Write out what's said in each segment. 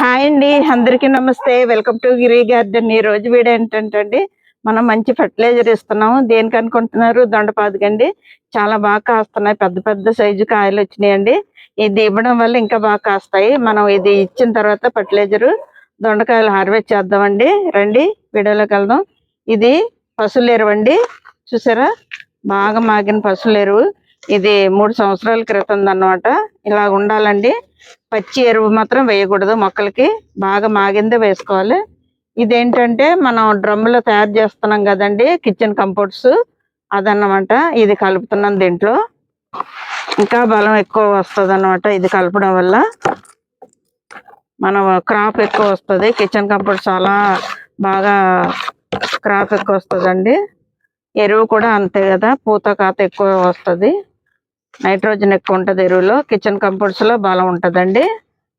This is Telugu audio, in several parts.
హాయ్ అండి అందరికీ నమస్తే. వెల్కమ్ టు గిరి గార్డెన్ ఈ రోజు వీడియో ఏంటంటే అండి మనం మంచి ఫర్టిలైజర్ ఇస్తున్నాము. దేనికి అనుకుంటున్నారు? దొండపాదుకండి చాలా బాగా కాస్తున్నాయి. పెద్ద పెద్ద సైజు కాయలు వచ్చినాయండి. ఇది ఇవ్వడం వల్ల ఇంకా బాగా కాస్తాయి. మనం ఇది ఇచ్చిన తర్వాత ఫర్టిలైజర్ దొండకాయలు హార్వెస్ట్ చేద్దామండి. రండి వీడియోలోకి వెళ్దాం. ఇది పశువుల ఎరువండి అండి. చూసారా? బాగా మాగిన పశువుల ఎరువు. ఇది మూడు సంవత్సరాల క్రితం అన్నమాట. ఇలా ఉండాలండి. పచ్చి ఎరువు మాత్రం వేయకూడదు. మొక్కలకి బాగా మాగిందే వేసుకోవాలి. ఇదేంటంటే మనం డ్రమ్ములో తయారు చేస్తున్నాం కదండి కిచెన్ కంపోర్ట్స్ అదన్నమాట. ఇది కలుపుతున్నాం దీంట్లో. ఇంకా బలం ఎక్కువ వస్తుంది అన్నమాట ఇది కలపడం వల్ల. మనం క్రాప్ ఎక్కువ వస్తుంది. కిచెన్ కంపోర్ట్ చాలా బాగా క్రాప్ ఎక్కువ వస్తుందండి. ఎరువు కూడా అంతే కదా పూత కాత ఎక్కువ వస్తుంది. నైట్రోజన్ ఎక్కువ ఉంటుంది ఎరువులో కిచెన్ కంపోర్ట్స్ బలం ఉంటుందండి.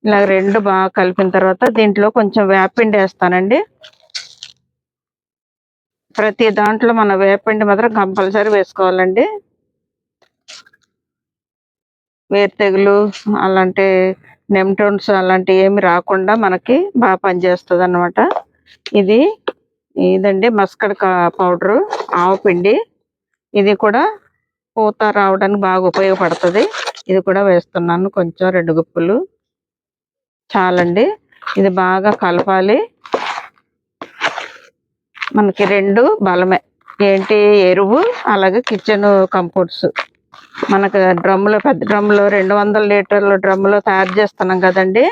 ఇలా రెండు బాగా కలిపిన తర్వాత దీంట్లో కొంచెం వేపిండి వేస్తానండి. ప్రతి దాంట్లో మన వేపిండి మాత్రం కంపల్సరీ వేసుకోవాలండి. వేరు తెగులు అలాంటి నెమ్టోన్స్ అలాంటివి ఏమి రాకుండా మనకి బాగా పనిచేస్తుంది అనమాట ఇది ఇదండి మస్కడ్ పౌడరు ఆవు పిండి. ఇది కూడా పూత రావడానికి బాగా ఉపయోగపడుతుంది. ఇది కూడా వేస్తున్నాను. కొంచెం రెండు గుప్పులు. చాలండి. ఇది బాగా కలపాలి. మనకి రెండు బలమే. ఏంటి? ఎరువు అలాగే కిచెన్ కంపోర్ట్స్ మనకు డ్రమ్లో పెద్ద డ్రమ్లో రెండు వందల లీటర్ల డ్రమ్లో తయారు చేస్తున్నాం కదండి.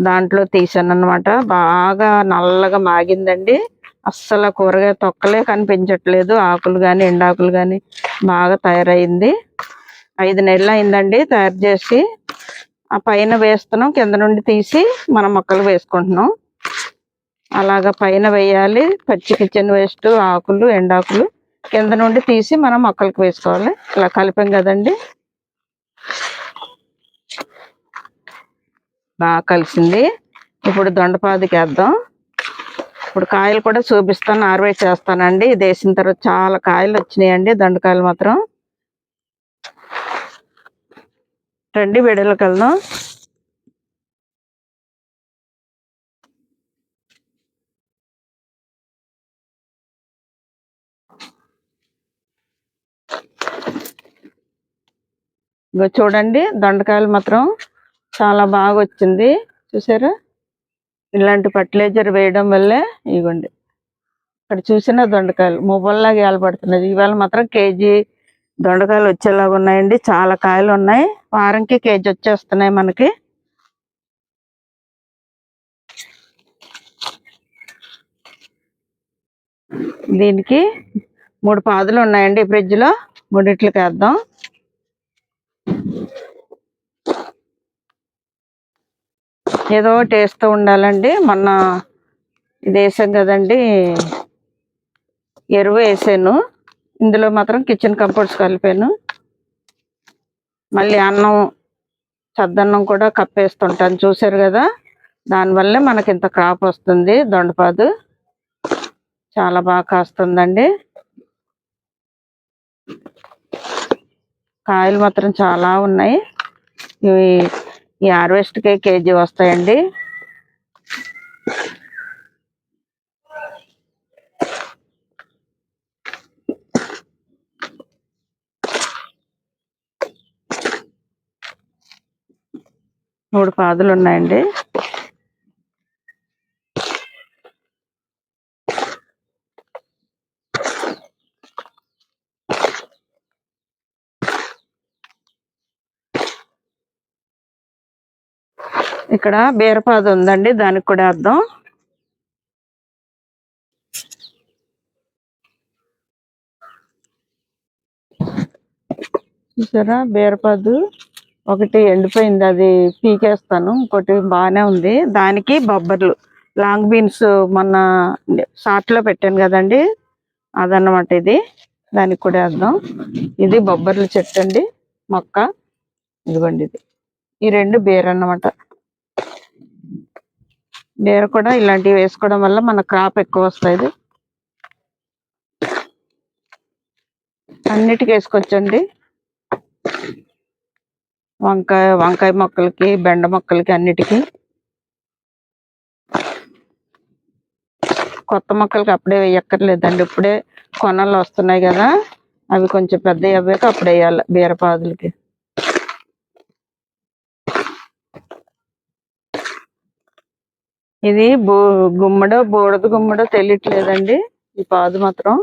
దాంట్లో తీసాను అనమాట బాగా నల్లగా మాగిందండి. అస్సలు కూరగాయ తొక్కలే కనిపించట్లేదు. ఆకులు కానీ ఎండాకులు కానీ బాగా తయారైంది. ఐదు నెలలు అయిందండి తయారు చేసి. ఆ పైన వేస్తున్నాం కింద నుండి తీసి మన మొక్కలు వేసుకుంటున్నాం. అలాగా పైన వేయాలి. పచ్చి కిచెన్ వేస్ట్ ఆకులు ఎండాకులు కింద నుండి తీసి మనం మొక్కలకు వేసుకోవాలి. ఇలా కలిపాం కదండి. బాగా కలిసింది. ఇప్పుడు దొండపాదికి వేద్దాం ఇప్పుడు కాయలు కూడా చూపిస్తాను హార్వెస్ట్ చేస్తానండి. ఇది వేసిన తర్వాత చాలా కాయలు వచ్చినాయండి దొండకాయలు మాత్రం. రండి వీడియోలోకి వెళ్దాం చూడండి దొండకాయలు మాత్రం చాలా బాగా వచ్చింది. చూసారా? ఇలాంటి ఫర్టిలైజర్ వేయడం వల్లే ఇగోండి ఇక్కడ చూసిన దొండకాయలు మువ్వల్లాగా ఏలబడుతున్నది ఇవాళ మాత్రం కేజీ దొండకాయలు వచ్చేలాగా ఉన్నాయండి. చాలా కాయలు ఉన్నాయి. వారంకి కేజీ వచ్చేస్తున్నాయి మనకి. దీనికి మూడు పాదులు ఉన్నాయండి ఫ్రిడ్జ్లో. మూడిట్లకి వేద్దాం ఏదో టేస్ట్ ఉండాలండి. మొన్న ఇది వేసాం కదండి. ఎరువు వేసాను. ఇందులో మాత్రం కిచెన్ కంపోర్ట్స్ కలిపాను. మళ్ళీ అన్నం చద్దన్నం కూడా కప్పేస్తుంటాను. చూసారు కదా? దానివల్లే మనకి ఇంత క్రాప్ వస్తుంది. దొండపాదు చాలా బాగా కాస్తుందండి. కాయలు మాత్రం చాలా ఉన్నాయి. ఇవి ఈ హార్వెస్ట్కే కేజీ వస్తాయండి. మూడు పాదులు ఉన్నాయండి ఇక్కడ బీరపాదు ఉందండి దానికి కూడా అర్థం చూసారా? బీరపాదు ఒకటి ఎండిపోయింది అది పీకేస్తాను. ఇంకోటి బాగానే ఉంది. దానికి బొబ్బర్లు లాంగ్ బీన్స్ మొన్న షార్ట్లో పెట్టాను కదండి అదన్నమాట ఇది. దానికి కూడా వేద్దాం. ఇది బొబ్బర్ల చెట్టు అండి మొక్క. ఇదిగోండి ఇది. ఈ రెండు బీర అన్నమాట నేను కూడా ఇలాంటివి వేసుకోవడం వల్ల మన క్రాప్ ఎక్కువ వస్తుంది. అన్నిటికి వేసుకొచ్చండి. వంకాయ వంకాయ మొక్కలకి బెండ మొక్కలకి అన్నిటికీ. కొత్త మొక్కలకి అప్పుడే వేయక్కర్లేదండి. ఇప్పుడే కొనలు వస్తున్నాయి కదా. అవి కొంచెం పెద్ద అయ్యాక అప్పుడు వేయాలి బీరపాదులకి. ఇది బో గుమ్మడో బూడద గుమ్మడో తెలియట్లేదండి. ఈ పాదు మాత్రం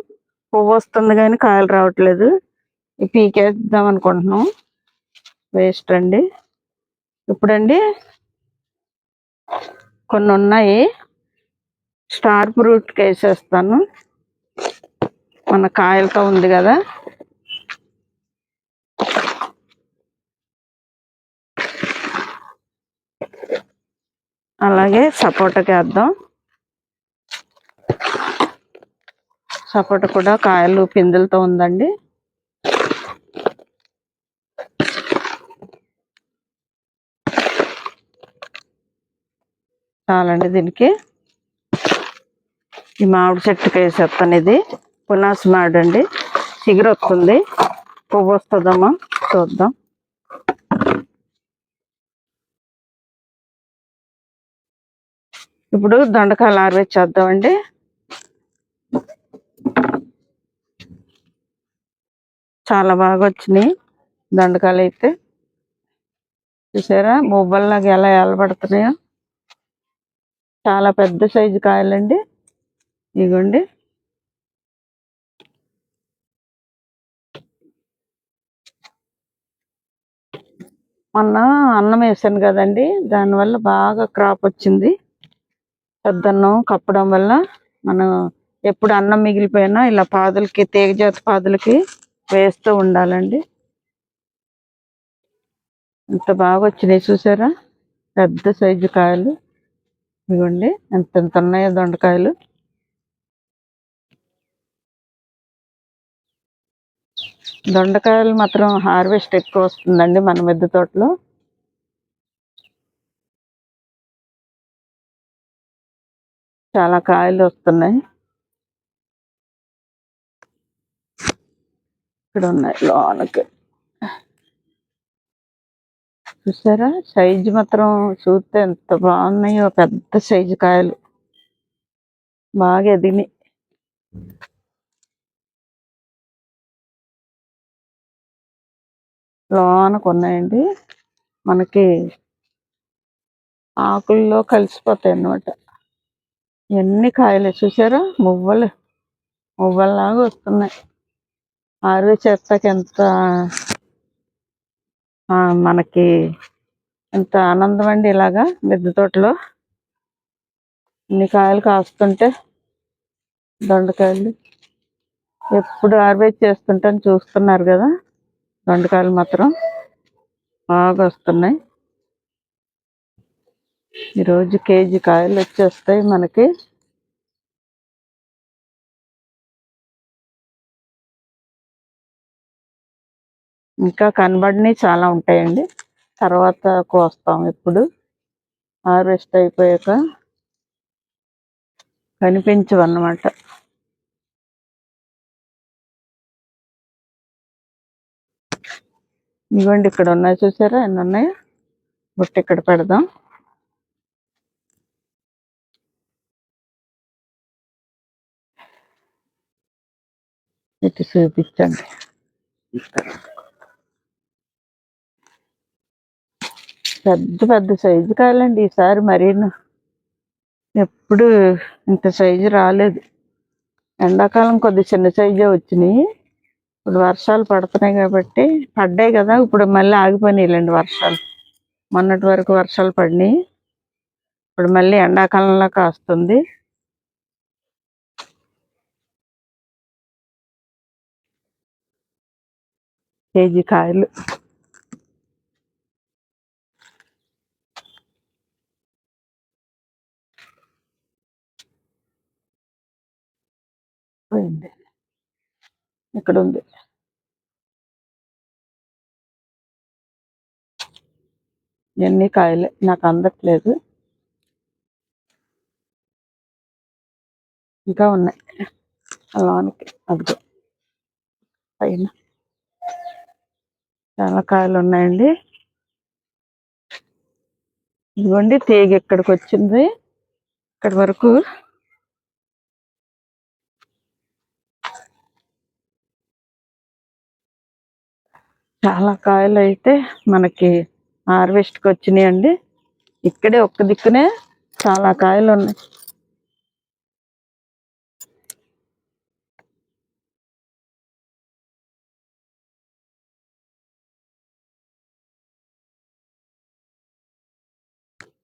పువ్వు వస్తుంది కానీ కాయలు రావట్లేదు. ఈ పీకేద్దాం అనుకుంటున్నాం. వేస్ట్ అండి. ఇప్పుడండి కొన్ని ఉన్నాయి. స్టార్ ఫ్రూట్ వేసేస్తాను మన కాయలతో ఉంది కదా. అలాగే సపోటాకి వేద్దాం సపోటా కూడా కాయలు పిందెలతో ఉందండి. చాలండి దీనికి. ఈ మామిడి చెట్టుకి వేసేస్తాను ఇది. పునాస్ మామిడి అండి చిగురు వస్తుంది పువ్వు వస్తుందమ్మా చూద్దాం. ఇప్పుడు దొండకాయలు ఆరవేసేద్దామండి చాలా బాగా వచ్చినాయి దొండకాయలు అయితే. చూసారా? మువ్వల్లాగా ఎలా ఎలబడుతున్నాయో చాలా పెద్ద సైజు కాయలండి. ఇగోండి. మొన్న అన్నం వేసాను కదండి. దానివల్ల బాగా క్రాప్ వచ్చింది. పెద్దన్నం కప్పడం వల్ల మనం ఎప్పుడు అన్నం మిగిలిపోయినా ఇలా పాదులకి తీగజాతి పాదులకి వేస్తూ ఉండాలండి. ఎంత బాగా వచ్చినాయి చూసారా? పెద్ద సైజు కాయలు. ఇవ్వండి ఎంత ఎంత ఉన్నాయో దొండకాయలు. దొండకాయలు మాత్రం హార్వెస్ట్ ఎక్కువ వస్తుందండి మన మిద్దె తోటలో. చాలా కాయలు వస్తున్నాయి. ఇక్కడ ఉన్నాయి లోనకి. చూసారా? సైజు మాత్రం చూస్తే ఎంత బాగున్నాయో పెద్ద సైజు కాయలు. బాగా ఎదిగినాయి. లోనకు ఉన్నాయండి. మనకి ఆకుల్లో కలిసిపోతాయి అన్నమాట ఎన్ని కాయలు చూసారా? మువ్వలు. మువ్వల్లాగా వస్తున్నాయి. ఆరు చేస్తాకి ఎంత మనకి ఎంత ఆనందం అండి ఇలాగా మిద్దె తోటలో. ఇన్ని కాయలు కాస్తుంటే దొండకాయలు. ఎప్పుడు హార్వెస్ట్ చేస్తుంటాను చూస్తున్నారు కదా? దొండకాయలు మాత్రం బాగా వస్తున్నాయి. ఈరోజు కేజీ కాయలు వచ్చేస్తాయి మనకి. ఇంకా కనబడినవి చాలా ఉంటాయండి. తర్వాత కోస్తాం ఇప్పుడు. హార్వెస్ట్ అయిపోయాక కనిపించవన్నమాట. ఇవ్వండి ఇక్కడ ఉన్నాయి చూసారా? ఎన్ని ఉన్నాయా? బుట్ట ఇక్కడ పెడదాం. ఇటు చూపించండి. పెద్ద పెద్ద సైజు కాయలండి ఈసారి మరీను. ఎప్పుడు ఇంత సైజు రాలేదు. ఎండాకాలం కొద్ది చిన్న సైజే వచ్చినాయి. ఇప్పుడు వర్షాలు పడుతున్నాయి కాబట్టి పడ్డాయి కదా. ఇప్పుడు మళ్ళీ ఆగిపోయినాయిలేండి వర్షాలు. మొన్నటి వరకు వర్షాలు పడినాయి. ఇప్పుడు మళ్ళీ ఎండాకాలంలో కాస్తుంది. కేజీ కాయలు. పోయింది. ఇక్కడ ఉంది ఎన్ని కాయలే? నాకు అందట్లేదు. ఇంకా ఉన్నాయి. అలానికి అదిగో. పైన. చాలా కాయలు ఉన్నాయండి ఇదిగోండి తీగ ఇక్కడికి వచ్చింది ఇక్కడి వరకు చాలా కాయలు అయితే మనకి హార్వెస్ట్కి వచ్చినాయండి ఇక్కడే ఒక్క దిక్కునే చాలా కాయలు ఉన్నాయి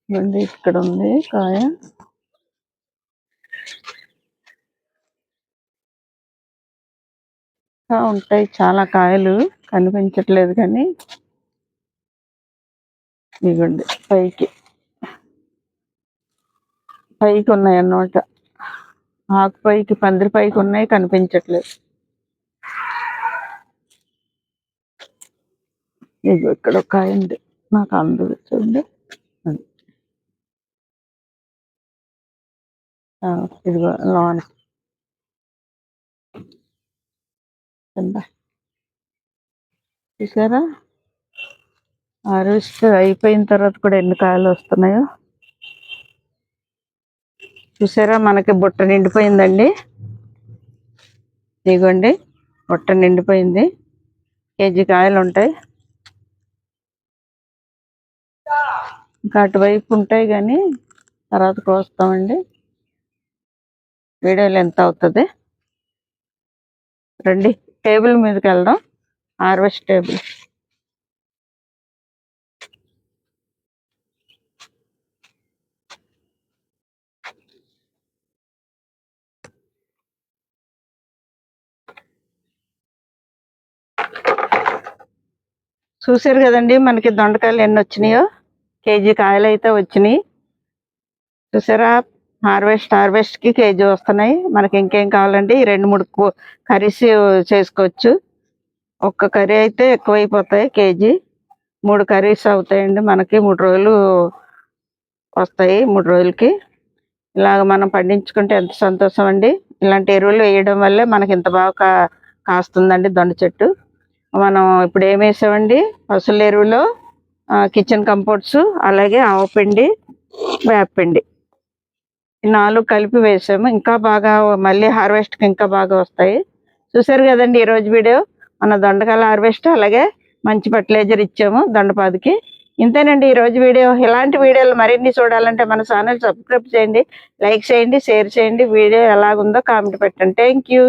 ఇవ్వండి ఇక్కడ ఉంది కాయ. ఉంటాయి చాలా కాయలు కనిపించట్లేదు కానీ. ఇదిగోండి పైకి. పైకి ఉన్నాయి అన్నమాట ఆకు పైకి పందిరి పైకి ఉన్నాయి కనిపించట్లేదు. ఇది ఇక్కడ ఒక కాయ ఉంది. నాకు అందదు చూడండి అది. ఆ, ఇదిగో లోన. కింద. చూసారా? హార్వెస్ట్ అయిపోయిన తర్వాత కూడా ఎన్ని కాయలు వస్తున్నాయో. చూసారా? మనకి బుట్ట నిండిపోయిందండి. ఇదిగోండి బుట్ట నిండిపోయింది. కేజీ కాయలు ఉంటాయి. ఇంకా అటువైపు ఉంటాయి కానీ తర్వాత కోస్తామండి. వీడియోలు ఎంత అవుతుంది. రండి టేబుల్ మీదకి వెళ్దాం హార్వెస్ట్ టేబుల్. చూసారు కదండి మనకి దొండకాయలు ఎన్ని వచ్చినాయో? కేజీ కాయలు అయితే వచ్చినాయి. చూసారా? హార్వెస్ట్ హార్వెస్ట్కి కేజీ వస్తున్నాయి. మనకి ఇంకేం కావాలంటే ఈ రెండు మూడు కర్రీస్ చేసుకోవచ్చు. ఒక్క కర్రీ అయితే ఎక్కువైపోతాయి కేజీ. మూడు కర్రీస్ అవుతాయండి మనకి. మూడు రోజులు వస్తాయి మూడు రోజులకి. ఇలాగ మనం పండించుకుంటే ఎంత సంతోషం అండి. ఇలాంటి ఎరువులు వేయడం వల్లే మనకి ఇంత బాగా కా- కాస్తుందండి దొండ చెట్టు. మనం ఇప్పుడు ఏం వేసామండి? పసుల ఎరువులో కిచెన్ కంపోర్ట్స్ అలాగే ఆవపిండి వేపపిండి నాలుగు కలిపి వేసాము. ఇంకా బాగా మళ్ళీ హార్వెస్ట్కి ఇంకా బాగా వస్తాయి. చూసారు కదండి ఈరోజు వీడియో మన దొండకాయల హార్వెస్ట్ అలాగే మంచి ఫర్టిలైజర్ ఇచ్చాము దొండపాదికి. ఇంతేనండి ఈ రోజు వీడియో ఇలాంటి వీడియోలు మరిన్ని చూడాలంటే మన ఛానల్ సబ్స్క్రైబ్ చేయండి లైక్ చేయండి షేర్ చేయండి. వీడియో ఎలాగుందో కామెంట్ పెట్టండి. Thank you